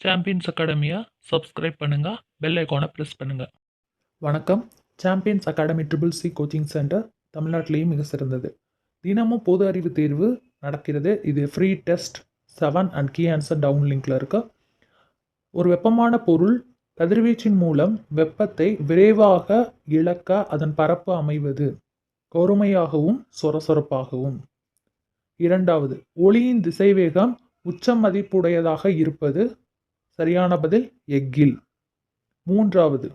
Champions அகாடமியை subscribe பண்ணுங்கள் bell ஐக்கானை ப்ரெஸ் பண்ணுங்கள் வணக்கம். Champions academy triple C coaching center தமிழ்நாட்டிலேயும் மிக சிறந்தது. தினமும் பொது அறிவு தேர்வு நடக்கிறது. இது free test seven and key answer down லிங்கில் இருக்கு. ஒரு வெப்பமான பொருள் கதிர்வீச்சின் மூலம் வெப்பத்தை விரைவாக இழக்க அதன் பரப்பு அமைவது கௌரமையாகவும் சொரசொரப்பாகவும். இரண்டாவது ஒளியின் திசைவேகம் உச்ச மதிப்புடையதாக இருப்பது சரியான பதில் எஃகில். மூன்றாவது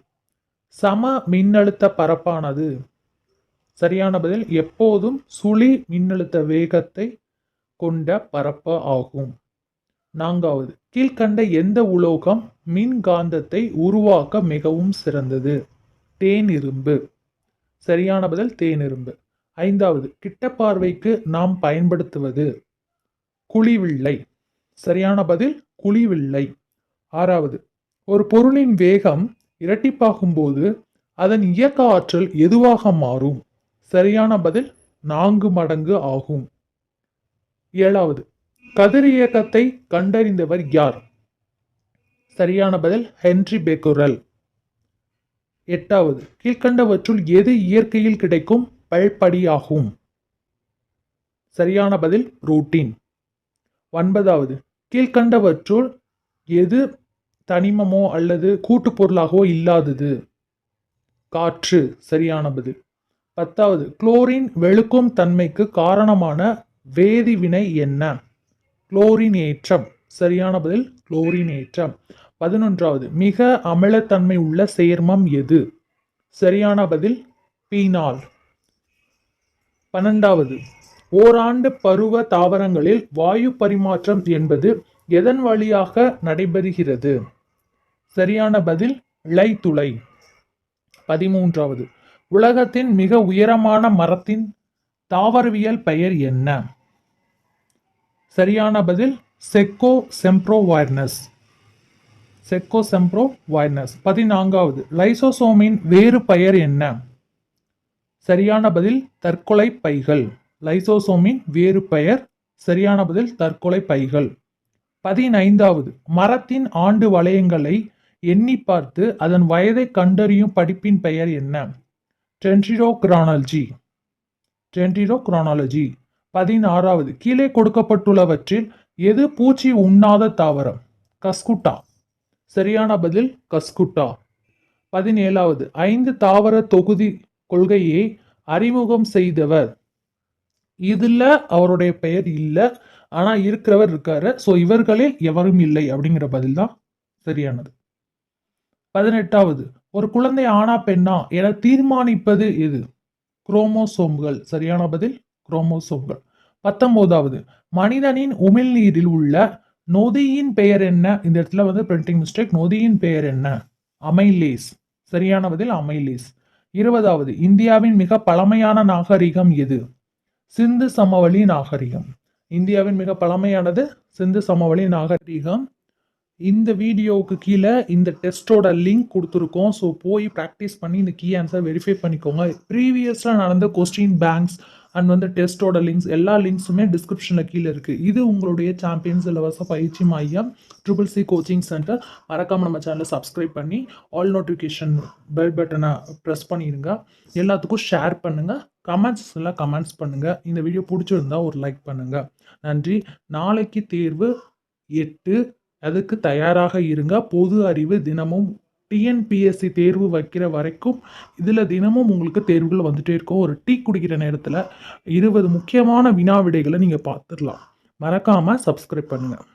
சம மின்னழுத்த பரப்பானது. சரியான பதில் எப்போதும் சுழி மின்னழுத்த வேகத்தை கொண்ட பரப்பு ஆகும். நான்காவது கீழ்கண்ட எந்த உலோகம் மின்காந்தத்தை உருவாக்க மிகவும் சிறந்தது? தேனிரும்பு சரியான பதில் தேனிரும்பு ஐந்தாவது கிட்ட பார்வைக்கு நாம் பயன்படுத்துவது? குழிவில்லை சரியான பதில் குழிவில்லை ஆறாவது ஒரு பொருளின் வேகம் இரட்டிப்பாகும்போது அதன் இயக்க ஆற்றல் எதுவாக மாறும்? சரியான பதில் நான்கு மடங்கு ஆகும். ஏழாவது கதிர் இயக்கத்தை கண்டறிந்தவர் யார்? சரியான பதில் ஹென்றி பெக்குரல். எட்டாவது கீழ்கண்டவற்றுள் எது இயற்கையில் கிடைக்கும்? பல்படியாகும். சரியான பதில் புரோட்டீன். ஒன்பதாவது கீழ்கண்டவற்றுள் எது தனிமமோ அல்லது கூட்டுப் பொருளாகவோ இல்லாதது. காற்று சரியான பதில். பத்தாவது குளோரின் வெளுக்கும் தன்மைக்கு காரணமான வேதிவினை என்ன? குளோரினேற்றம் சரியான பதில் குளோரினேற்றம் பதினொன்றாவது மிக அமிலத்தன்மை உள்ள சேர்மம் எது? சரியான பதில் பீனால். பன்னெண்டாவது ஓராண்டு பருவ தாவரங்களில் வாயு பரிமாற்றம் என்பது எதன் வழியாக நடைபெறுகிறது? சரியான பதில் இலைத்துளை பதிமூன்றாவது உலகத்தின் மிக உயரமான மரத்தின் தாவரவியல் பெயர் என்ன? சரியான பதில் செக்கோ செம்ப்ரோ வைர்னஸ் செக்கோ செம்ப்ரோ வைர்னஸ் பதினான்காவது லைசோசோமின் வேறு பெயர் என்ன? சரியான பதில் தற்கொலை பைகள். லைசோசோமின் வேறு பெயர் சரியான பதில் தற்கொலை பைகள். பதினைந்தாவது மரத்தின் ஆண்டு வளையங்களை எண்ணி பார்த்து அதன் வயதை கண்டறியும் படிப்பின் பெயர் என்ன? டென்ட்ரிரோக்ரானாலஜி டென்ட்ரிரோக்ரானாலஜி பதினாறாவது. கீழே கொடுக்கப்பட்டுள்ளவற்றில் எது பூச்சி உண்ணாத தாவரம்? கஸ்குட்டா சரியான பதில் கஸ்குட்டா பதினேழாவது. ஐந்து தாவர தொகுதி கொள்கையை அறிமுகம் செய்தவர். இதில் அவருடைய பெயர் இல்லை. ஆனால் இருக்கிறவர் இருக்காரு. ஸோ இவர்களில் எவரும் இல்லை அப்படிங்கிற பதில் தான் சரியானது. பதினெட்டாவது ஒரு குழந்தை ஆனா பெண்ணா என தீர்மானிப்பது எது? குரோமோசோம்கள். சரியான பதில்? குரோமோசோம்கள். பத்தொன்பதாவது மனிதனின் உமிழ்நீரில் உள்ள நொதியின் பெயர் என்ன? இந்த இடத்துல வந்து பிரிண்டிங் மிஸ்டேக் நொதியின் பெயர் என்ன? அமைலேஸ். சரியான பதில்? அமைலேஸ். இருபதாவது இந்தியாவின் மிக பழமையான நாகரிகம் எது? சிந்து சமவெளி நாகரிகம். இந்தியாவின் மிக பழமையானது சிந்து சமவெளி நாகரிகம். இந்த வீடியோவுக்கு கீழே இந்த டெஸ்ட்டோட லிங்க் கொடுத்துருக்கோம். ஸோ போய் ப்ராக்டிஸ் பண்ணி இந்த கீ ஆன்சர் வெரிஃபை பண்ணிக்கோங்க. ப்ரீவியஸாக நடந்த கொஸ்டின் பேங்க்ஸ் அண்ட் வந்து டெஸ்ட்டோட லிங்க்ஸ் எல்லா லிங்க்ஸுமே டிஸ்கிரிப்ஷனில் கீழே இருக்குது இது உங்களுடைய சாம்பியன்ஸ் இலவச பயிற்சி மையம் ட்ரிபிள் சி கோச்சிங் சென்டர் மறக்காமல் நம்ம சேனலை சப்ஸ்கிரைப் பண்ணி ஆல் நோட்டிஃபிகேஷன் பெல் பட்டனை ப்ரெஸ் பண்ணிடுங்க எல்லாத்துக்கும் ஷேர் பண்ணுங்கள் கமெண்ட்ஸ் எல்லாம் கமெண்ட்ஸ் பண்ணுங்கள் இந்த வீடியோ பிடிச்சிருந்தா ஒரு லைக் பண்ணுங்கள் நன்றி. நாளைக்கு தேர்வு எட்டு அதுக்கு தயாராக இருங்க. பொது அறிவு தினமும் டிஎன்பிஎஸ்சி தேர்வு வைக்கிற வரைக்கும் இதில் தினமும் உங்களுக்கு தேர்வுகள் வந்துட்டே இருக்கும். ஒரு டீ குடிக்கிற நேரத்தில் இருபது முக்கியமான வினா விடைகளை நீங்கள் பார்த்துடலாம். மறக்காமல் சப்ஸ்கிரைப் பண்ணுங்கள்